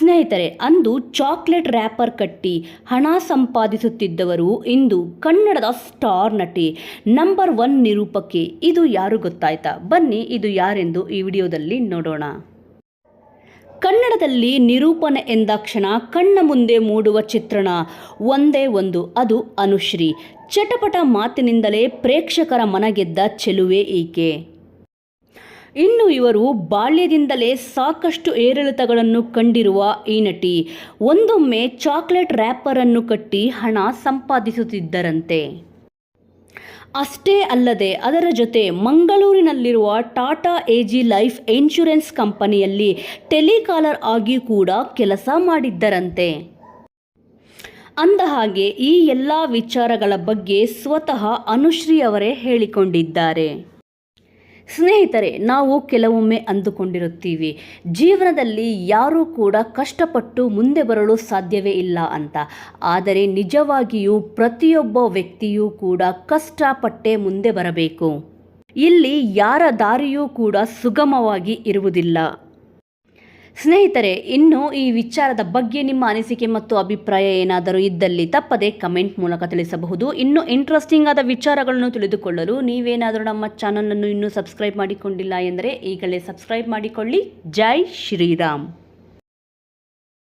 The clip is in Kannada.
ಸ್ನೇಹಿತರೆ, ಅಂದು ಚಾಕ್ಲೇಟ್ ರ್ಯಾಪರ್ ಕಟ್ಟಿ ಹಣ ಸಂಪಾದಿಸುತ್ತಿದ್ದವರು ಇಂದು ಕನ್ನಡದ ಸ್ಟಾರ್ ನಟಿ. ನಂಬರ್ ಒನ್ ನಿರೂಪಕಿ, ಇದು ಯಾರು ಗೊತ್ತಾಯ್ತಾ? ಬನ್ನಿ, ಇದು ಯಾರೆಂದು ಈ ವಿಡಿಯೋದಲ್ಲಿ ನೋಡೋಣ. ಕನ್ನಡದಲ್ಲಿ ನಿರೂಪಣೆ ಎಂದಾಕ್ಷಣ ಕಣ್ಣ ಮುಂದೆ ಮೂಡುವ ಚಿತ್ರಣ. ಒಂದೇ ಒಂದು, ಅದು ಅನುಶ್ರೀ. ಚಟಪಟ ಮಾತಿನಿಂದಲೇ ಪ್ರೇಕ್ಷಕರ ಮನಗೆದ್ದ ಚೆಲುವೆ ಈಕೆ. ಇನ್ನು ಇವರು ಬಾಲ್ಯದಿಂದಲೇ ಸಾಕಷ್ಟು ಏರಿಳಿತಗಳನ್ನು ಕಂಡಿರುವ ಈ ನಟಿ. ಒಂದೊಮ್ಮೆ ಚಾಕ್ಲೇಟ್ ರ್ಯಾಪರನ್ನು ಕಟ್ಟಿ ಹಣ ಸಂಪಾದಿಸುತ್ತಿದ್ದರಂತೆ. ಅಷ್ಟೇ ಅಲ್ಲದೆ ಅದರ ಜೊತೆ ಮಂಗಳೂರಿನಲ್ಲಿರುವ Tata A G life insurance ಕಂಪನಿಯಲ್ಲಿ ಟೆಲಿಕಾಲರ್ ಆಗಿ ಕೂಡ ಕೆಲಸ ಮಾಡಿದ್ದರಂತೆ. ಅಂದಹಾಗೆ ಈ ಎಲ್ಲ ವಿಚಾರಗಳ ಬಗ್ಗೆ ಸ್ವತಃ ಅನುಶ್ರೀ ಅವರೇ ಹೇಳಿಕೊಂಡಿದ್ದಾರೆ. ಸ್ನೇಹಿತರೆ, ನಾವು ಕೆಲವೊಮ್ಮೆ ಅಂದುಕೊಂಡಿರುತ್ತೀವಿ. ಜೀವನದಲ್ಲಿ ಯಾರೂ ಕೂಡ ಕಷ್ಟಪಟ್ಟು ಮುಂದೆ ಬರಲು ಸಾಧ್ಯವೇ ಇಲ್ಲ ಅಂತ. ಆದರೆ ನಿಜವಾಗಿಯೂ ಪ್ರತಿಯೊಬ್ಬ ವ್ಯಕ್ತಿಯೂ ಕೂಡ ಕಷ್ಟಪಟ್ಟೆ ಮುಂದೆ ಬರಬೇಕು. ಇಲ್ಲಿ ಯಾರ ದಾರಿಯೂ ಕೂಡ ಸುಗಮವಾಗಿ ಇರುವುದಿಲ್ಲ. ಸ್ನೇಹಿತರೆ, ಇನ್ನು ಈ ವಿಚಾರದ ಬಗ್ಗೆ ನಿಮ್ಮ ಅನಿಸಿಕೆ ಮತ್ತು ಅಭಿಪ್ರಾಯ ಏನಾದರೂ ಇದ್ದಲ್ಲಿ ತಪ್ಪದೆ ಕಮೆಂಟ್ ಮೂಲಕ ತಿಳಿಸಬಹುದು. ಇನ್ನು ಇಂಟ್ರೆಸ್ಟಿಂಗ್ ಆದ ವಿಚಾರಗಳನ್ನು ತಿಳಿದುಕೊಳ್ಳಲು ನೀವೇನಾದರೂ ನಮ್ಮ ಚಾನಲನ್ನು ಇನ್ನೂ ಸಬ್ಸ್ಕ್ರೈಬ್ ಮಾಡಿಕೊಂಡಿಲ್ಲ ಎಂದರೆ ಈಗಲೇ ಸಬ್ಸ್ಕ್ರೈಬ್ ಮಾಡಿಕೊಳ್ಳಿ. ಜೈ ಶ್ರೀರಾಮ್.